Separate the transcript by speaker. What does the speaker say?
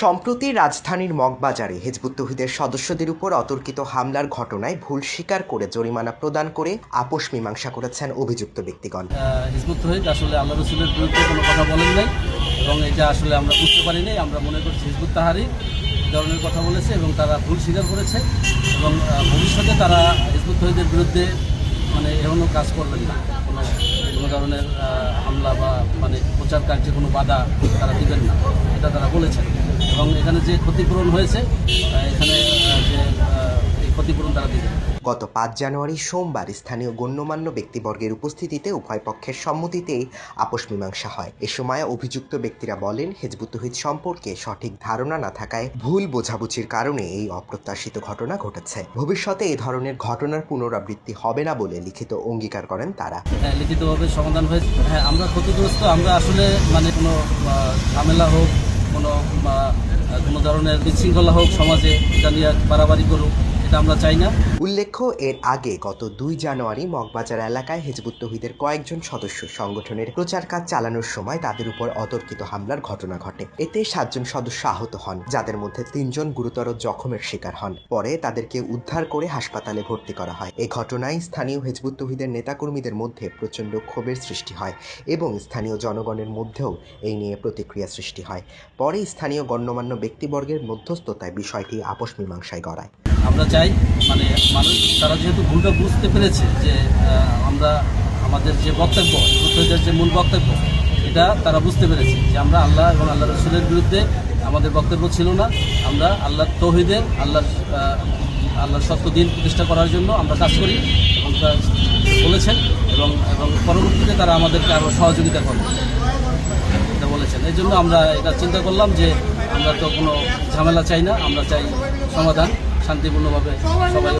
Speaker 1: সম্প্রতি রাজধানীর মগবাজারে হেজবুত তহিদের সদস্যদের উপর অতর্কিত হামলার ঘটনায় ভুল স্বীকার করে জরিমানা প্রদান করে আপোষ মীমাংসা করেছেন অভিযুক্ত ব্যক্তিগণ।
Speaker 2: হিজবুত তহিদ আসলে আল্লাহ রসুলের বিরুদ্ধে কোনো কথা বলেন নাই এবং এটা আসলে আমরা বুঝতে পারি নাই। আমরা মনে করছি হিজবুত তাহারি ধরনের কথা বলেছে এবং তারা ভুল স্বীকার করেছে এবং ভবিষ্যতে তারা হিজবুত তহিদের বিরুদ্ধে মানে এমনও কাজ করবেন না। কোনো ধরনের হামলা বা মানে প্রচার কার্যে কোনো বাধা তারা দিবেন না। এটা তারা বলেছেন। এবং এখানে যে ক্ষতিপূরণ হয়েছে এখানে যে ক্ষতিপূরণ তারা দিবেন
Speaker 1: গত পাঁচ জানুয়ারি সোমবার স্থানীয় গণ্যমান্য ব্যক্তিবর্গের উপস্থিতিতে উভয় পক্ষের সম্মতিতেই আপোষ মীমাংসা হয়। এ সময় অভিযুক্ত ব্যক্তিরা বলেন হেজবুত তহিদ সম্পর্কে সঠিক ধারণা না থাকায় ভুল বোঝাবুঝির কারণে এই অপ্রত্যাশিত ঘটনা ঘটেছে। ভবিষ্যতে এই ধরনের ঘটনার পুনরাবৃত্তি হবে না বলে লিখিত অঙ্গীকার করেন তারা।
Speaker 2: হ্যাঁ, লিখিতভাবে সমাধান হয়েছে। হ্যাঁ আমরা ক্ষতিগ্রস্ত আমরা আসলে মানে কোনো ঝামেলা হোক কোনো কোনো ধরনের বিশৃঙ্খলা হোক সমাজে এটা নিয়ে বাড়াবাড়ি করুক। আমরা চাই না।
Speaker 1: উল্লেখ্য, এর আগে গত দুই জানুয়ারি মগবাজার এলাকায় হেজবুত তহিদের কয়েকজন সদস্য সংগঠনের প্রচার কাজ চালানোর সময় তাদের উপর অতর্কিত হামলার ঘটনা ঘটে। এতে সাতজন সদস্য আহত হন, যাদের মধ্যে তিনজন গুরুতর জখমের শিকার হন। পরে তাদেরকে উদ্ধার করে হাসপাতালে ভর্তি করা হয়। এই ঘটনায় স্থানীয় হেজবুত তহিদের নেতাকর্মীদের মধ্যে প্রচণ্ড ক্ষোভের সৃষ্টি হয় এবং স্থানীয় জনগণের মধ্যেও এই নিয়ে প্রতিক্রিয়া সৃষ্টি হয়। পরে স্থানীয় গণ্যমান্য ব্যক্তিবর্গের মধ্যস্থতায় বিষয়টি আপোষ মীমাংসায় গড়ায়।
Speaker 2: আমরা চাই মানে মানুষ, তারা যেহেতু ভুলটা বুঝতে পেরেছে যে আমরা আমাদের যে বক্তব্য হিজবুত যে মূল বক্তব্য, এটা তারা বুঝতে পেরেছে যে আমরা আল্লাহ এবং আল্লাহ রসুলের বিরুদ্ধে আমাদের বক্তব্য ছিল না। আমরা আল্লাহ তৌহিদের আল্লাহ আল্লাহর সত্য দিন প্রতিষ্ঠা করার জন্য আমরা কাজ করি এবং বলেছেন এবং এবং পরবর্তীতে তারা আমাদেরকে আরও সহযোগিতা করবে। এটা বলেছেন। এই জন্য আমরা এটা চিন্তা করলাম যে আমরা তো কোনো ঝামেলা চাই না, আমরা চাই সমাধান। শান্তিপূর্ণভাবে সবাই